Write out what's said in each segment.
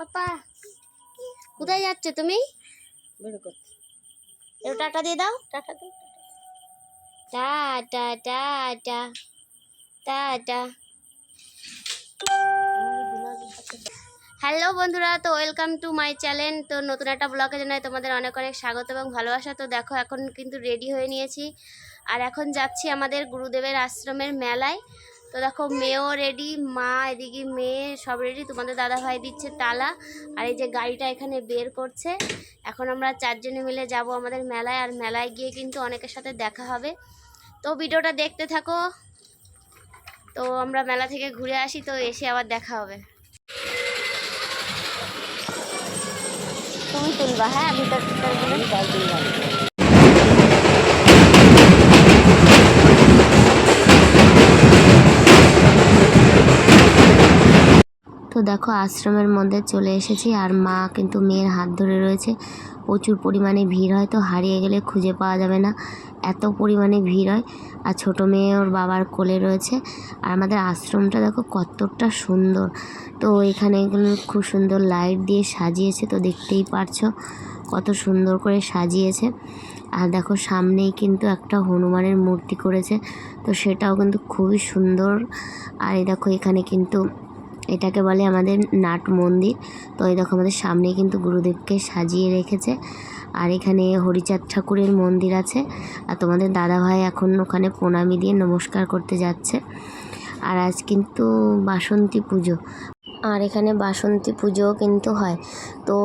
পাপা কোথায় যাচ্ছ তুমি? বের করতে টাটা দিয়ে দাও টাটা দাও টাটা টাটা টাটা। হ্যালো বন্ধুরা তো ওয়েলকাম টু মাই চ্যানেল। তো নতুন একটা ব্লগে জানাই তোমাদের অনেক অনেক স্বাগত এবং ভালোবাসা। তো দেখো এখন কিন্তু রেডি হয়ে নিয়েছি। আর এখন যাচ্ছি আমাদের গুরুদেবের আশ্রমের মেলায়। তো দেখো মেয়েও রেডি মা, এদিকে মেয়ে, সব রেডি তোমাদের দাদা ভাই দিচ্ছে তালা। আর এই যে গাড়িটা এখানে বের করছে। এখন আমরা চারজনে মিলে যাব আমাদের মেলায়, আর মেলায় গিয়ে কিন্তু অনেকের সাথে দেখা হবে। তো ভিডিওটা দেখতে থাকো। তো আমরা মেলা থেকে ঘুরে আসি, তো এসে আবার দেখা হবে। তুমি তুলবা হ্যাঁ ভিতর ভিতর দেখো, আশ্রমের মধ্যে চলে এসেছি আর মা কিন্তু মেয়ের হাত ধরে রয়েছে। প্রচুর পরিমাণে ভিড় হয়, তো হারিয়ে গেলে খুঁজে পাওয়া যাবে না। এত পরিমাণে ভিড় হয় আর ছোটো মেয়ে ওর বাবার কোলে রয়েছে। আর আমাদের আশ্রমটা দেখো কতটা সুন্দর। তো এখানে এগুলো খুব সুন্দর লাইট দিয়ে সাজিয়েছে, তো দেখতেই পারছ কত সুন্দর করে সাজিয়েছে। আর দেখো সামনেই কিন্তু একটা হনুমানের মূর্তি করেছে, তো সেটাও কিন্তু খুবই সুন্দর। আর এই দেখো এখানে কিন্তু এটাকে বলে আমাদের নাট মন্দির। তো এই দেখো আমাদের সামনে কিন্তু গুরুদেবকে সাজিয়ে রেখেছে। আর এখানে হরিচাঁদ ঠাকুরের মন্দির আছে। আর তোমাদের দাদা ভাই এখন ওখানে প্রণামী দিয়ে নমস্কার করতে যাচ্ছে। আর আজ কিন্তু বাসন্তী পুজো। আর এখানে বাসন্তী পুজোও কিন্তু হয়। তো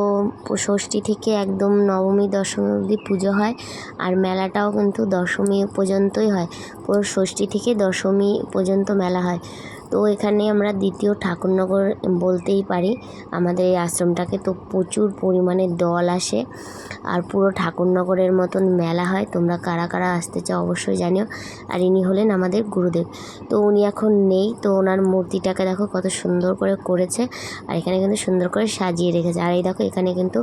ষষ্ঠী থেকে একদম নবমী, দশমী অবধি পুজো হয়। আর মেলাটাও কিন্তু দশমী পর্যন্তই হয়। পুরো ষষ্ঠী থেকে দশমী পর্যন্ত মেলা হয়। তো এখানে আমরা দ্বিতীয় ঠাকুরনগর বলতেই পারি। আমাদের এই আশ্রমটাকে তো প্রচুর পরিমাণে দল আসে আর পুরো ঠাকুরনগরের মতন মেলা হয়। তোমরা কারা কারা আসতে চাও অবশ্যই জানিও। আর ইনি হলেন আমাদের গুরুদেব। তো উনি এখন নেই, তো ওনার মূর্তিটাকে দেখো কত সুন্দর করে করেছে আর এখানে কিন্তু সুন্দর করে সাজিয়ে রেখেছে। আর এই দেখো, এখানে কিন্তু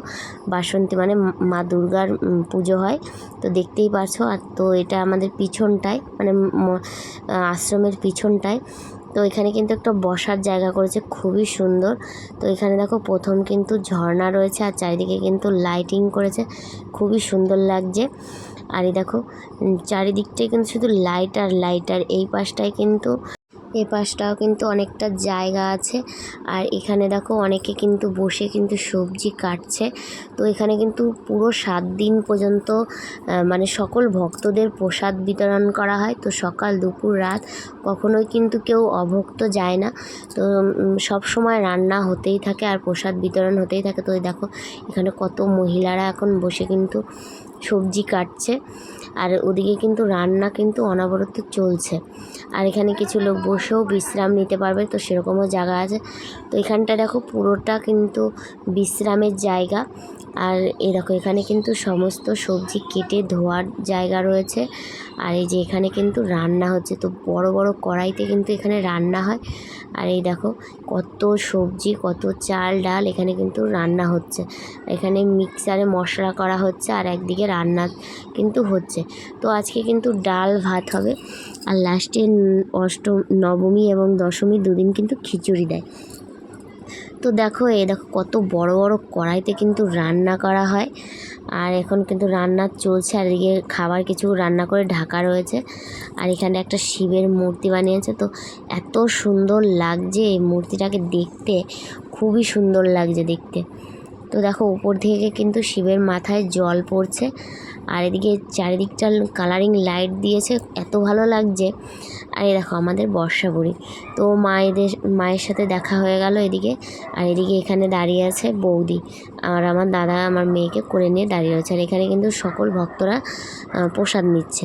বাসন্তী মানে মা দুর্গার পুজো হয়। তো দেখতেই পারছ। আর তো এটা আমাদের পিছনটায় মানে আশ্রমের পিছনটায়। তো এখানে কিন্তু একটা বসার জায়গা করেছে, খুবই সুন্দর। তো এখানে দেখো প্রথম কিন্তু ঝর্ণা রয়েছে আর চারিদিকে কিন্তু লাইটিং করেছে, খুবই সুন্দর লাগছে। আর এই দেখো চারিদিকটাই কিন্তু শুধু লাইট আর লাইট আর এই পাশটায় কিন্তু এই পাশটাও কিন্তু অনেকটা জায়গা আছে। আর এখানে দেখো অনেকে কিন্তু বসে কিন্তু সবজি কাটছে। তো এখানে কিন্তু পুরো সাত দিন পর্যন্ত মানে সকল ভক্তদের প্রসাদ বিতরণ করা হয়। তো সকাল, দুপুর, রাত কখনোই কিন্তু কেউ অভক্ত যায় না। তো সব সময় রান্না হতেই থাকে আর প্রসাদ বিতরণ হতেই থাকে। তো দেখো এখানে কত মহিলারা এখন বসে কিন্তু সবজি কাটছে। আর ওদিকে কিন্তু রান্না কিন্তু অনবরত চলছে। আর এখানে কিছু লোক বসেও বিশ্রাম নিতে পারবে, তো সেরকমও জায়গা আছে। তো এখানটা দেখো পুরোটা কিন্তু বিশ্রামের জায়গা। আর দেখো, এখানে কিন্তু সমস্ত সবজি কেটে ধোয়ার জায়গা রয়েছে। আর এই যে এখানে কিন্তু রান্না হচ্ছে। তো বড় বড় কড়াইতে কিন্তু এখানে রান্না হয়। আর এই দেখো, কত সবজি, কত চাল, ডাল এখানে কিন্তু রান্না হচ্ছে। এখানে মিক্সারে মশলা করা হচ্ছে আর একদিকে রান্না কিন্তু হচ্ছে। তো আজকে কিন্তু ডাল ভাত হবে। আর লাস্টে অষ্টম, নবমী এবং দশমী দুদিন কিন্তু খিচুড়ি দেয়। তো দেখো, এই দেখো কত বড় বড় কড়াইতে কিন্তু রান্না করা হয়। আর এখন কিন্তু রান্না চলছে, আর এদিকে খাবার কিছু রান্না করে ঢাকা রয়েছে। আর এখানে একটা শিবের মূর্তি বানিয়েছে। তো এত সুন্দর লাগছে এই মূর্তিটাকে দেখতে, খুবই সুন্দর লাগছে দেখতে। তো দেখো, উপর থেকে কিন্তু শিবের মাথায় জল পড়ছে আর এদিকে চারিদিকটা কালারিং লাইট দিয়েছে, এত ভালো লাগছে। আর এই দেখো, আমাদের বর্ষা বুড়ি তো মায়েদের, মায়ের সাথে দেখা হয়ে গেল এদিকে। আর এদিকে এখানে দাঁড়িয়ে আছে বৌদি। আর আমার দাদা, আমার মেয়েকে করে নিয়ে দাঁড়িয়ে রয়েছে। আর এখানে কিন্তু সকল ভক্তরা প্রসাদ নিচ্ছে।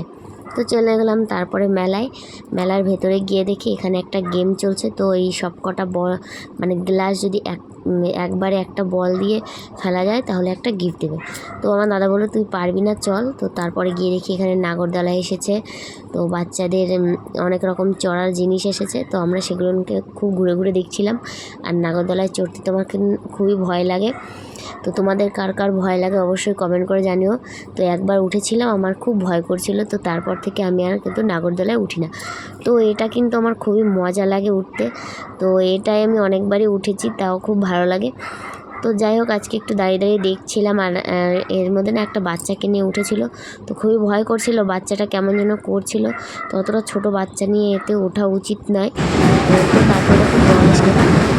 তো চলে গেলাম তারপরে মেলায়। মেলার ভেতরে গিয়ে দেখি এখানে একটা গেম চলছে। তো এই সব কটা বল মানে গ্লাস যদি এক একবারে একটা বল দিয়ে ফেলা যায় তাহলে একটা গিফট দেবে। তো আমার দাদা বলল, তুই পারবি না, চল। তো তারপরে গিয়ে দেখি এখানে নাগরদোলা এসেছে। তো বাচ্চাদের অনেক রকম চড়ার জিনিস এসেছে। তো আমরা সেগুলোকে খুব ঘুরে ঘুরে দেখছিলাম। আর নাগরদোলায় চড়তে তোমার কিন- খুবই ভয় লাগে। তো তোমাদের কার কার ভয় লাগে অবশ্যই কমেন্ট করে জানিও। তো একবার উঠেছিলাম, আমার খুব ভয় করছিল। তো তারপর থেকে আমি আর কিন্তু নাগরদোলায় উঠি না। তো এটা কিন্তু আমার খুবই মজা লাগে উঠতে। তো এটাই আমি অনেকবারই উঠেছি, তাও খুব ভালো লাগে। তো যাই হোক, আজকে একটু দাঁড়িয়ে দাঁড়িয়ে দেখছিলাম আর এর মধ্যে না একটা বাচ্চাকে নিয়ে উঠেছিল। তো খুবই ভয় করছিল বাচ্চাটা কেমন যেন করছিল। তো অতটা ছোটো বাচ্চা নিয়ে এতে ওঠা উচিত নয়। তো তারপরে খুব ভয়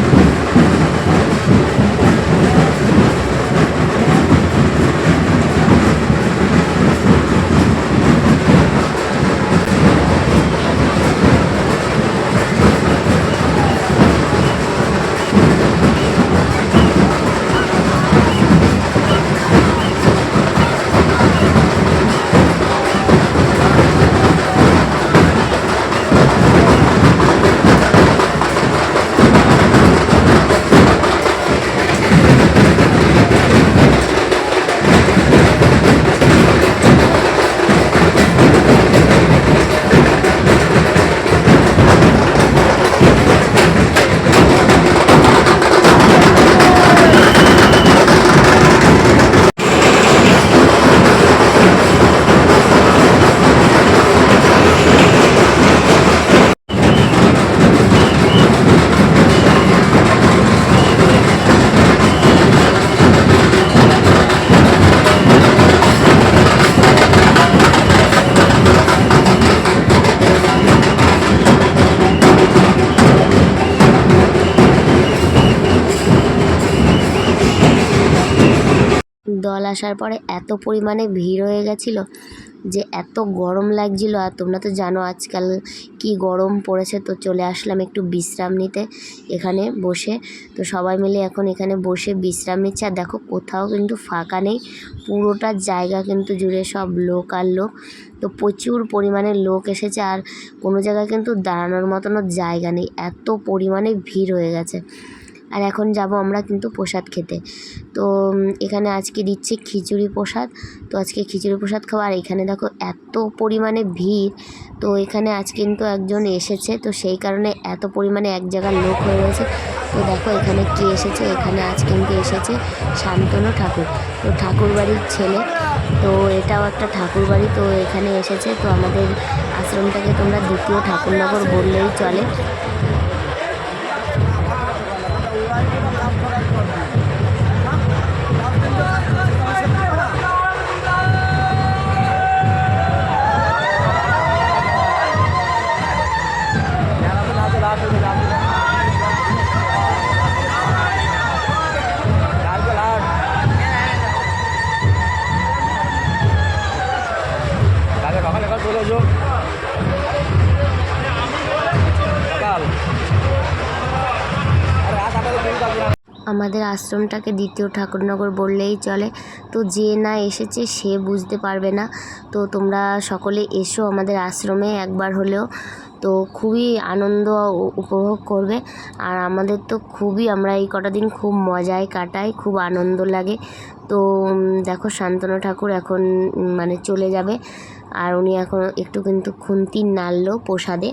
আসার পরে এত পরিমাণে ভিড় হয়ে গেছিল যে এত গরম লাগছিল। আর তোমরা তো জানো আজকাল কি গরম পড়েছে, তো চলে আসলাম একটু বিশ্রাম নিতে এখানে বসে। তো সবাই মিলে এখন এখানে বসে বিশ্রাম নিচ্ছে। আর দেখো কোথাও কিন্তু ফাঁকা নেই, পুরোটা জায়গা কিন্তু জুড়ে সব লোক আর লোক। তো প্রচুর পরিমাণে লোক এসেছে আর কোনো জায়গায় কিন্তু দাঁড়ানোর মতনও জায়গা নেই। এত পরিমাণে ভিড় হয়ে গেছে। আর এখন যাব আমরা কিন্তু প্রসাদ খেতে। তো এখানে আজকে দিচ্ছে খিচুড়ি প্রসাদ। তো আজকে খিচুড়ি প্রসাদ খাওয়া আর এখানে দেখো এত পরিমাণে ভিড়। তো এখানে আজ কিন্তু একজন এসেছে। তো সেই কারণে এত পরিমাণে এক জায়গার লোক হয়ে গেছে তো দেখো এখানে কে এসেছে। এখানে আজ কিন্তু এসেছে শান্তনু ঠাকুর। তো ঠাকুর বাড়ির ছেলে। তো এটাও একটা ঠাকুর বাড়ি তো এখানে এসেছে। তো আমাদের আশ্রমটাকে তোমরা দ্বিতীয় ঠাকুরনগর বললেই চলে। আমাদের আশ্রমটাকে দ্বিতীয় ঠাকুরনগর বললেই চলে। তো যে না এসেছে, সে বুঝতে পারবে না। তো তোমরা সকলে এসো আমাদের আশ্রমে একবার হলেও। তো খুবই আনন্দ উপভোগ করবে। আর আমাদের তো খুবই, আমরা এই কটা দিন খুব মজায় কাটাই, খুব আনন্দ লাগে। তো দেখো শান্তনু ঠাকুর এখন মানে চলে যাবে। আর উনি এখন একটু কিন্তু খুন্তি নাড়লো প্রসাদে।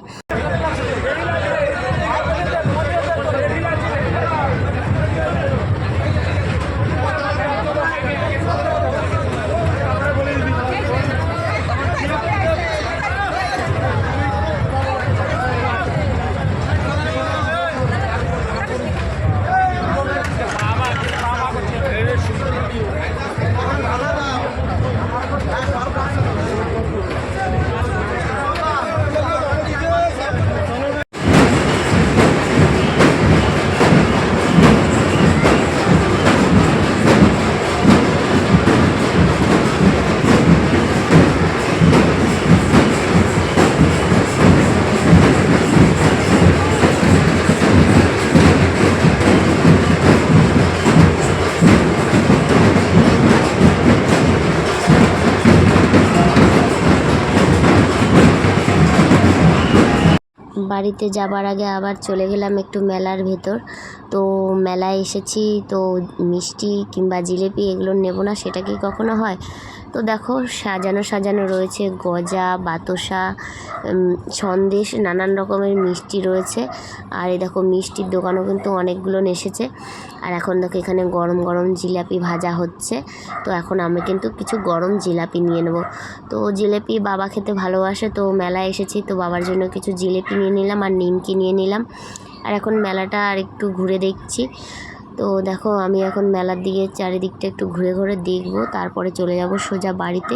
বাড়িতে যাবার আগে আবার চলে গেলাম একটু মেলার ভেতর। তো মেলায় এসেছি, তো মিষ্টি কিংবা জিলেপি এগুলো নেব না, সেটা কি কখনো হয়? তো দেখো, সাজানো সাজানো রয়েছে, গজা, বাতাসা সন্দেশ নানান রকমের মিষ্টি রয়েছে। আর এই দেখো, মিষ্টির দোকানও কিন্তু অনেকগুলো এসেছে। আর এখন দেখো, এখানে গরম গরম জিলাপি ভাজা হচ্ছে। তো এখন আমি কিন্তু কিছু গরম জিলাপি নিয়ে নেব। তো জিলেপি বাবা খেতে ভালোবাসে, তো মেলায় এসেছি, তো বাবার জন্য কিছু জিলেপি নিয়ে নিলাম আর নিমকি নিয়ে নিলাম। আর এখন মেলাটা আর একটু ঘুরে দেখছি। তো দেখো, আমি এখন মেলার দিকে চারিদিকটা একটু ঘুরে ঘুরে দেখব, তারপরে চলে যাব সোজা বাড়িতে।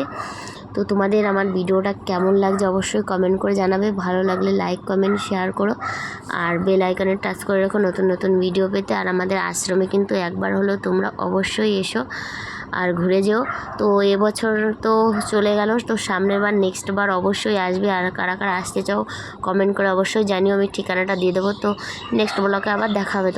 তো তোমাদের আমার ভিডিওটা কেমন লাগছে অবশ্যই কমেন্ট করে জানাবে। ভালো লাগলে লাইক কমেন্ট শেয়ার করো। আর বেল আইকনে টাচ করে রাখো নতুন নতুন ভিডিও পেতে। আর আমাদের আশ্রমে কিন্তু একবার হলেও তোমরা অবশ্যই এসো আর ঘুরে যেও। তো এবছর তো চলে গেল, তো সামনের বার নেক্সট বার অবশ্যই আসবে। আর কারা কারা আসতে চাও কমেন্ট করে অবশ্যই জানিও। আমি ঠিকানাটা দিয়ে দেবো। তো নেক্সট ব্লকে আবার দেখা হবে